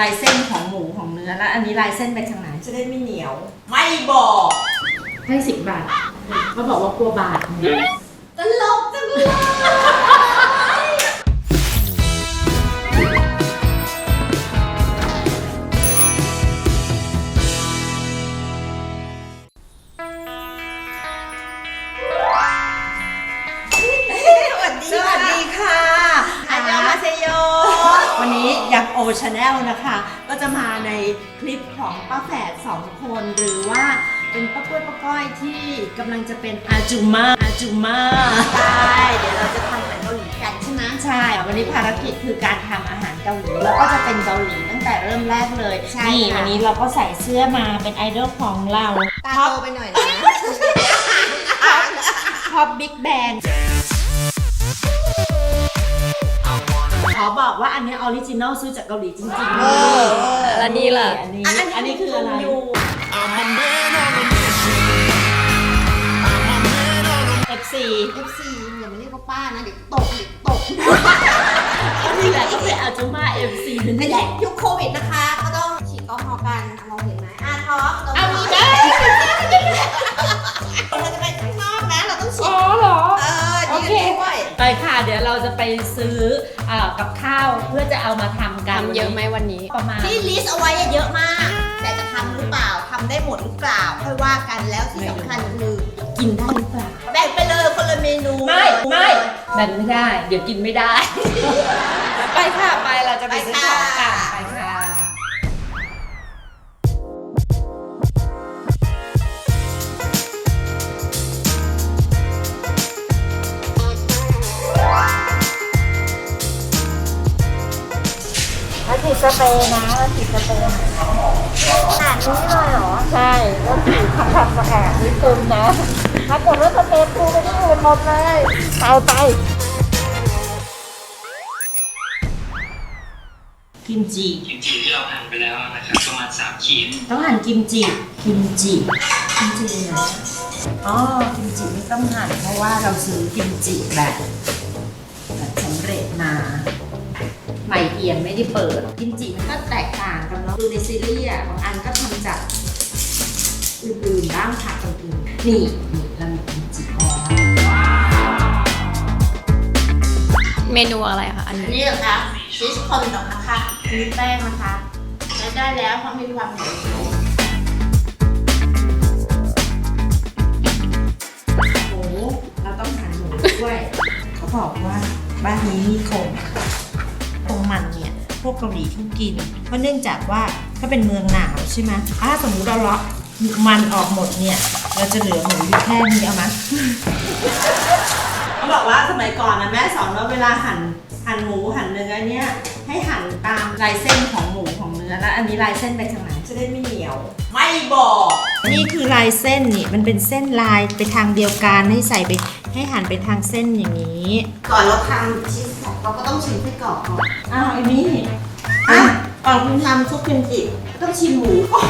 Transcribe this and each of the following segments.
ลายเส้นของหมูของเนื้อแล้วอันนี้ลายเส้นไปทางไหนจะได้ไม่เหนียว ไม่บอกให้สิบบาทเขาบอกว่ากลัวบาทตลกจังเลย ชาแนลนะคะ ก็จะมาในคลิปของป้าแฝดสองคน หรือว่าเป็นป้ากล้วยป้าก้อยที่กำลังจะเป็นอาจูมาอาจูมาใช่เดี๋ยวเราจะทำเป็นเกาหลีกันใช่ไหมใช่ วันนี้ภารกิจคือการทำอาหารเกาหลีแล้วก็จะเป็นเกาหลีตั้งแต่เริ่มแรกเลยใช่นี่ค่ะวันนี้เราก็ใส่เสื้อมาเป็นไอดอลของเราตาท็อปโตไปหน่อยนะ ท็อปบิ๊กแบง ขอบอกว่าอันนี้ออริจินอลซื้อจากเกาหลีจริงๆเออแล้วนี่ล่ะ อันนี้ อันอันนี้คืออะไรยู่ I'm a man on a mission. I'm a man on a FC FC อย่ามาเรียกว่าป้านะเดี๋ยวตกเดี๋ยวตกก็นี่แหละก็เป็นอาจูมา FC นั่นไม่แหใช่ละยุคโควิดนะคะ ก็ต้องฉีดแอลกอฮอล์กันมองเห็นไหมอะท็อปเอามีได้ ไปค่ะ เดี๋ยวเราจะไปซื้อเอ่อกับข้าวเพื่อจะเอามาทำกันทำเยอะไหมวันนี้ ประมาณ ที่ลิสต์เอาไว้เยอะมาก แต่จะทำหรือเปล่าทำได้หมดหรือเปล่าค่อยว่ากันแล้วที่สำคัญคือกินได้หรือเปล่าแบ่งไปเลยคนละเมนูไม่ไม่แบ่งไม่ได้ เดี๋ยวกินไม่ได้ ไปค่ะไปเราจะไปซื้อของกันไปค่ะ เปรย์นะแล้วฉีดสเปรย์ขนาดนี้เลยเหรอ ใช่แล้วฉีดทำความสะอาดนิดนึงนะ ถ้าเกิดว่าสเปรย์ปูไปที่อื่นหมดเลยเอาไปกิมจิกิมจิที่เราหั่นไปแล้วนะครับประมาณ3ขีดต้องหั่นกิมจิกิมจิกิมจิไหนอ๋อกิมจิไม่ต้องหั่นเพราะว่าเราซื้อกิมจิแบบ อี่ยมไม่ได้เปิดกิมจิมันก็แตกต่างกันเนาะดูในซีรีส์อะบางอันก็ทำจากอื่นๆบ้างผักอื่นๆนี่นี่เรามีกิมจิแล้วเมนูอะไรคะอันอันนี้นี้เหรอคะชีสคอนดอกนะคะมีแป้งนะคะใช้ได้แล้วเพราะมีความเหนียวหมูเราต้องหั่นหมูด้วย เขาบอกว่าบ้านนี้มีคงตรงมันเนี่ย พวกเกาหลีเขากิน เพราะเนื่องจากว่าถ้าเป็นเมืองหนาวใช่ไหมถ้าสมมติเราเลาะมันออกหมดเนี่ย เราจะเหลือหมูอยู่แค่นี้เอาไหมเขาบอกว่าสมัยก่อนนะแม่สอนว่าเวลาหั่นหั่นหมูหั่นเนื้อเนี่ยให้หั่นตามลายเส้นของหมูของเนื้อแล้วอันนี้ลายเส้นไปทางไหนจะได้ไม่เหนียว ไม่บอก นี่คือลายเส้นนี่มันเป็นเส้นลายไปทางเดียวกันให้ใส่ไปให้หั่นไปทางเส้นอย่างนี้ ก่อนเราทำชีสของ เราก็ต้องชิมไส้กรอกก่อนอ้าวไอ้นี่อะก่อนคุณทำซุปกิมจิต้องชิมหมูก่อน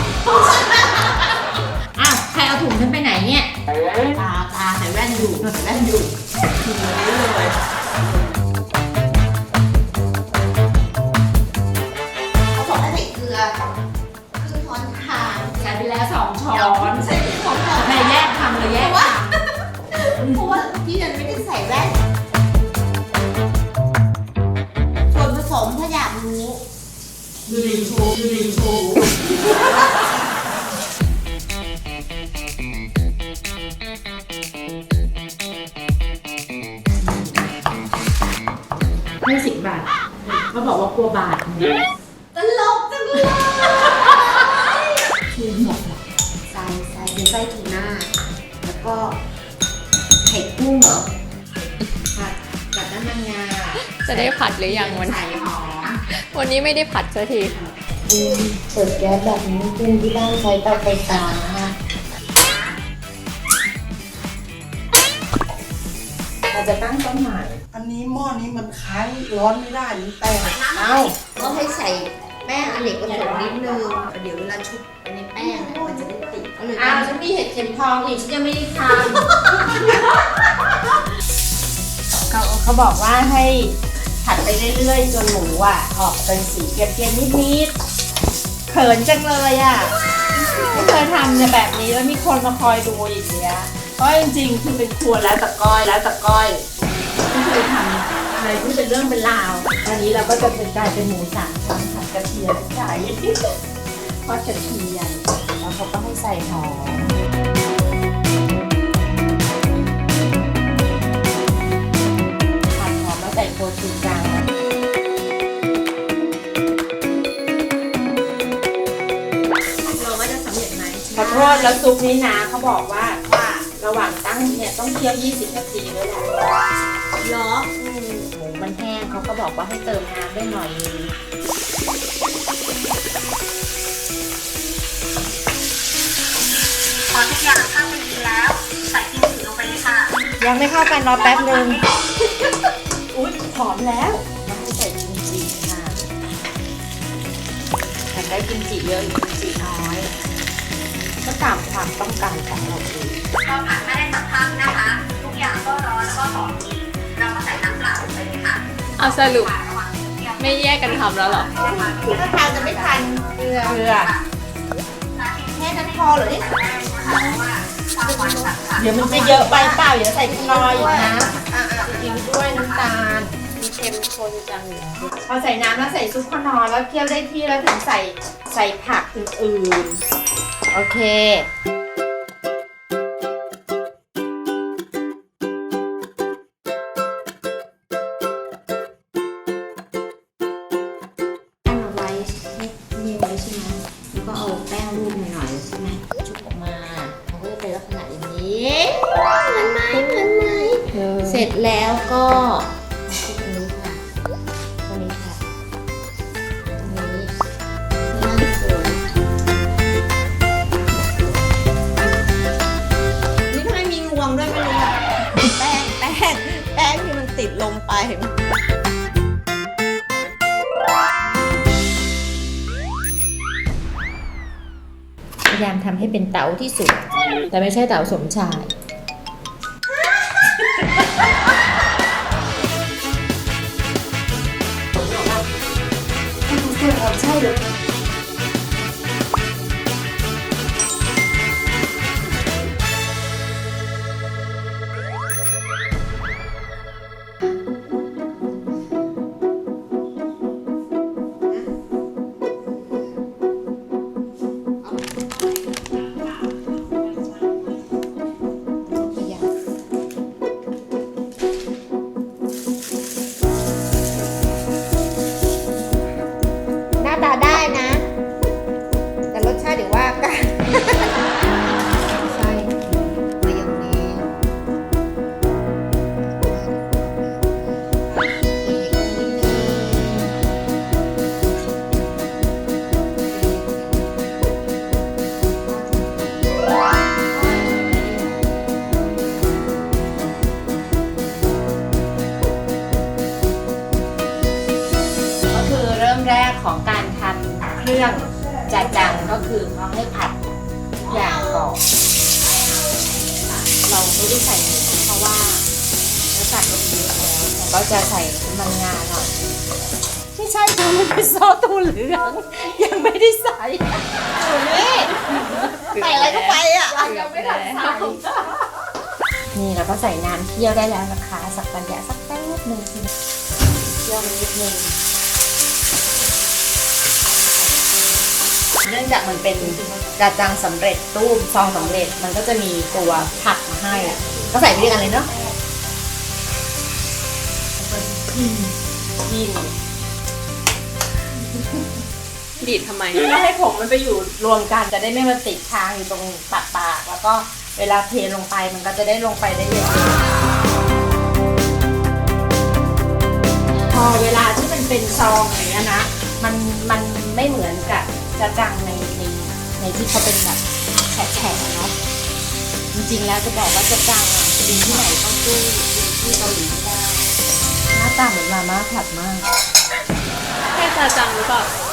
อ้าวใครเอาถุงฉันไปไหนเนี่ยตาตาใส่แว่นอยู่ใส่แว่นอยู่ชิมเลย ก็ไข่กุ้งเหรอผัดกับน้ำมันงาจะได้ผัดหรือยังวันใส่หอมวันนี้ไม่ได้ผัดสักทีเปิดแก๊สแบบนี้กินที่บ้านใช้เตาไฟฟ้าเราจะตั้งต้นใหม่อันนี้หม้อนี้มันค้างร้อนไม่ได้มันแตกเอ้าก็ให้ใส่แป้งอเนกประสงค์นิดนึงเดี๋ยวเวลาชุบไปในแป้งเนี่ เลยอ้าวฉันมีเห็ดเข็มทองอีกฉันยังไม่ได้ทำเขาเขาบอกว่าให้ผัดไปเรื่อยๆจนหมูอะ ออกเป็นสีเกรียมๆนิดๆเขินจังเลยอะไม่เคยทำเนี่ยแบบนี้แล้วมีคนมาคอยดูอย่างเงี้ยเพราะจริงๆคือเป็นครัวแล้วตะก้อยแล้วตะก้อยไม่เคยทำอะไรที่เป็นเรื่องเป็นราวตอนนี้เราก็จะเป็นกลายเป็นหมูสามชั้นผัดกระเทียมไก่ ทอดกระเทียมแล้วเขาก็ให้ใส่หอมผัดหอมแล้วใส่โคชูจังเราว่าจะสำเร็จไหมขอโทษแล้วซุปนี้นะเขาบอกว่าว่าระหว่างตั้งเนี่ยต้องเคี่ยว 20 นาทีด้วยแหละ เขาก็บอกว่าให้เติมน้ำได้หน่อยนึงพอทุกอย่างเข้าไปดีแล้ว ใส่กิมจิลงไปเลยค่ะยังไม่เข้ากันรอแป๊บนึงอุ้ยหอมแล้วแล้วให้ใส่กิมจิค่ะอยากได้กิมจิเยอะหรือกิมจิน้อย ก็ตามความต้องการของเราเอง เอาสรุประหว่างที่เคี่ยวไม่แยกกันทำแล้วเหรอถ้าทานจะไม่ทันเกลือเกลือแค่นั้นพอเหรอเนี่ยเดี๋ยวมันจะเยอะไปเปล่าเดี๋ยวใส่คลอยอีกนะอ่าจริงด้วยน้ำตาลมีเค็มคนจังเลยพอใส่น้ำแล้วใส่ซุปข้าวนอนแล้วเคี่ยวได้ที่แล้วถึงใส่ใส่ผักอื่นๆโอเค เป็นเต๋าที่สุด แต่ไม่ใช่เต๋าสมชาย รื่องจาจังก็คือเขาให้ผัดทุกอย่างก่อนเราไม่ได้ใส่หมูเพราะว่าเนื้อสัตว์มันเยอะแล้วก็จะใส่น้ำมันงาหน่อยไม่ใช่ค่ะมันเป็นซอสตัวเหลือง ยังไม่ได้ใส่ใส่อะไรเข้าไปอะยังไม่ทันใส่นี่เราก็ใส่น้ำเคี่ยวได้แล้วนะคะ สักระยะสักแป๊บหนึ่งทีเคี่ยวมันนิดนึง เนื่องจากมันเป็นกระจังสำเร็จรูปซองสำเร็จมันก็จะมีตัวผักมาให้อะก็ใส่ไปด้วยกันเลยเนาะกินดีดทำไมก็ให้ผมมันไปอยู่รวมกันจะได้ไม่มาติดค้างอยู่ตรงปากปากแล้วก็เวลาเทลงไปมันก็จะได้ลงไปได้เยอะพอเวลาที่มันเป็นซองอย่างเงี้ยนะ มันมันไม่เหมือนกับ จะจังในในในที่เขาเป็นแบบแฉะๆเนาะจริงๆแล้วจะบอกว่าจะจังอะกินที่ไหนก็สู้กินที่เกาหลีไม่ได้หน้าตาเหมือนมาม่าผัดมาก แค่จะจังหรือเปล่า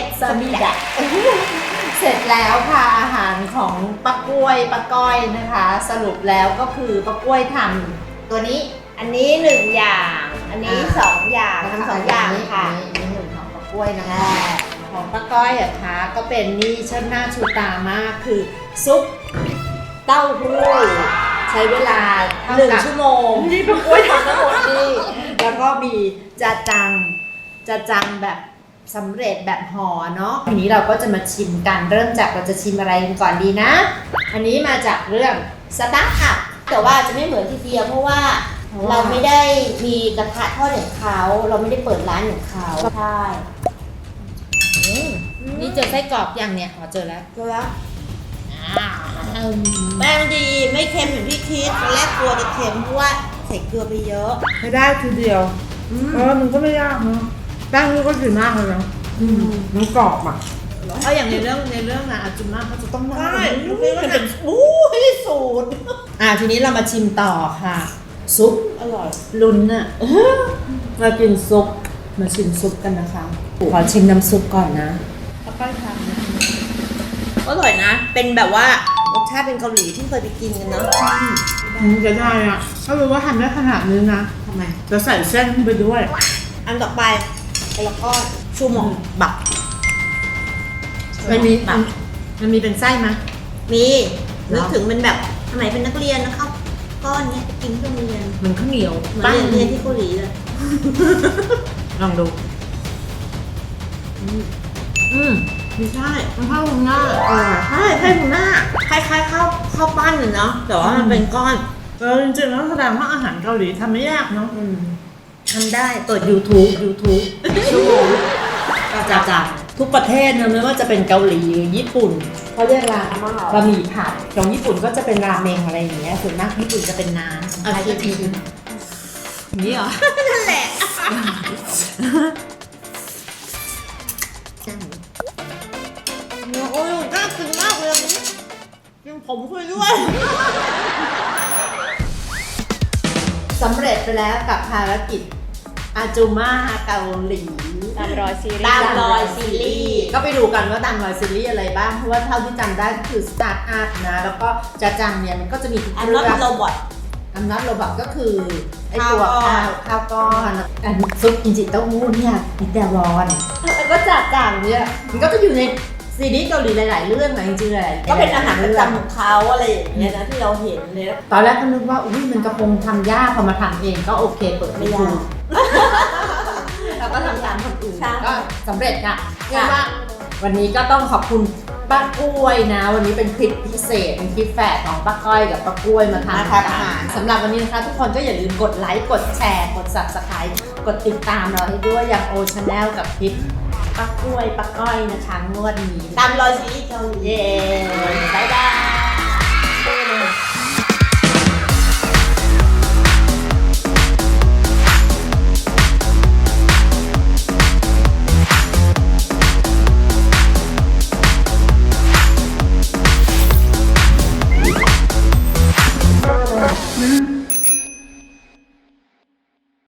มอร์เก็ตสมิดะเสร็จแล้วค่ะอาหารของป้ากล้วยป้าก้อยนะคะ สรุปแล้วก็คือป้ากล้วยทำตัวนี้ อันนี้หนึ่งอย่าง อันนี้อ่า สองอย่างทำสองอย่างค่ะ นี่หนึ่งของป้ากล้วยนะคะของป้าก้อยอะคะก็เป็นนี่เชิดหน้าชูตามากคือซุปเต้าหู้ใช้เวลาเท่าหนึ่งกับชั่วโมง นี่ป้ากล้วยทำทั้งหมดนี่แล้วก็มีจะจังจะจังแบบ สำเร็จแบบห่อเนาะทีนี้เราก็จะมาชิมกันเริ่มจากเราจะชิมอะไรกันก่อนดีนะ อันนี้มาจากเรื่องสตาร์ทอัพแต่ว่าจะไม่เหมือนทีเดียวเพราะว่าเพราะว่าเราไม่ได้มีกระทะทอดอย่างเขาเราไม่ได้เปิดร้านอย่างเขาใช่นี่เจอไส้กรอกอย่างเนี้ยอ๋อเจอแล้วก็แล้วแป้งดีไม่เค็มอย่างที่คิดตอนแรกกลัวจะเค็มเพราะว่าใส่เกลือไปเยอะ ไม่ได้ทีเดียวเออมันก็ไม่ยากเนาะ แป้งนี่ก็ดีมากเลยนะมันกรอบอะเพราะอย่างในเรื่องในเรื่องนะอาจุมาเขาจะต้องว่าใช่มันเป็นอู้ยสูตรอะทีนี้เรามาชิมต่อค่ะ ซุปอร่อยลุ้นอะมากินซุปมาชิมซุปกันนะคะ ขอชิมน้ำซุปก่อนนะอร่อยนะ เป็นแบบว่ารสชาติเป็นเกาหลีที่เคยไปกินกันเนาะอืมจะได้อะถ้ารู้ว่าทำได้ขนาดนี้นะทำไมจะใส่เส้นไปด้วย อันต่อไป แล้วก็ชูหมองบักมันมีบักมันมีเป็นไส้ไหมมีเหรอ นึกถึงเป็นแบบสมัยเป็นนักเรียนนะครับ ก้อนเนี้ยไปกินที่โรงเรียนเหมือนข้าวเหนียวเหมือนปั้นเรียนเรียนที่เกาหลีเลยลองดู อืมไม่ใช่มันข้าวหน้าอร่อยใช่ไส้หมูหน้าคล้ายๆข้าวข้าวปั้นเลยเนาะแต่ว่ามันเป็นก้อน เออจริงๆแล้วแสดงว่าอาหารเกาหลีทำไม่ยากเนาะ ทำได้เปิด YouTube YouTube ชั่วโมงก็จะจากทุกประเทศนะไม่ว่าจะเป็นเกาหลีหรือญี่ปุ่นเขาเรียกว่าบะหมี่ผัดของญี่ปุ่นก็จะเป็นราเมงอะไรอย่างเงี้ยส่วนมากญี่ปุ่นจะเป็นน้ำเอาใครจะกินอย่างนี้เหรอนั่นแหละโอ้ยน่ากินมากเลยอันนี้กินผมคุยด้วยสำเร็จไปแล้วกับภารกิจ อาจูมาเกาหลีตามรอยซีรีส์ ตามรอยซีรีส์ ก็ไปดูกันว่าตามรอยซีรีส์อะไรบ้าง เพราะว่าเท่าที่จำได้ก็คือสตาร์ทอัพนะ แล้วก็จะจังเนี่ยมันก็จะมีทุกอันเรื่นั้อนง โรบอทอันนัทโรบอทก็คือไอตัวข้าข้าววก้อนข้าวก้อนอันซุปกินจิเต้าหู้เนี่ยมิดาวอนแล้วก็จัดจังเนี่ยมันก็จะอยู่ในซีรีส์เกาหลีหลาย ๆ เรื่องนะจริงๆหลายๆก็เป็นอาหารประเงจำของเขาอะไรอย่างเงี้ยนะที่เราเห็นเลยตอนแรกก็นึกว่าอุ้ยมันจะคงทำยากพอมาทำเองก็โอเคเปิดไม่ไม่ยากถูก เราก็ทำตามคนอื่นใช่ ก็สำเร็จค่ะเรียกว่าวันนี้ก็ต้องขอบคุณป้ากล้วยนะ วันนี้เป็นคลิปพิเศษเป็นคลิปแฝดของป้าก้อยกับป้ากล้วยมาทำมาทำอาหาร สำหรับวันนี้นะคะ ทุกคนก็อย่าลืมกดไลค์กดแชร์ กด subscribe กดติดตามเราให้ด้วยอย่างโอชาแนลกับคลิปป้ากล้วยป้าก้อยนะคะงวดนี้ตามรอยซีรีส์เกาหลีเย้บ๊ายบาย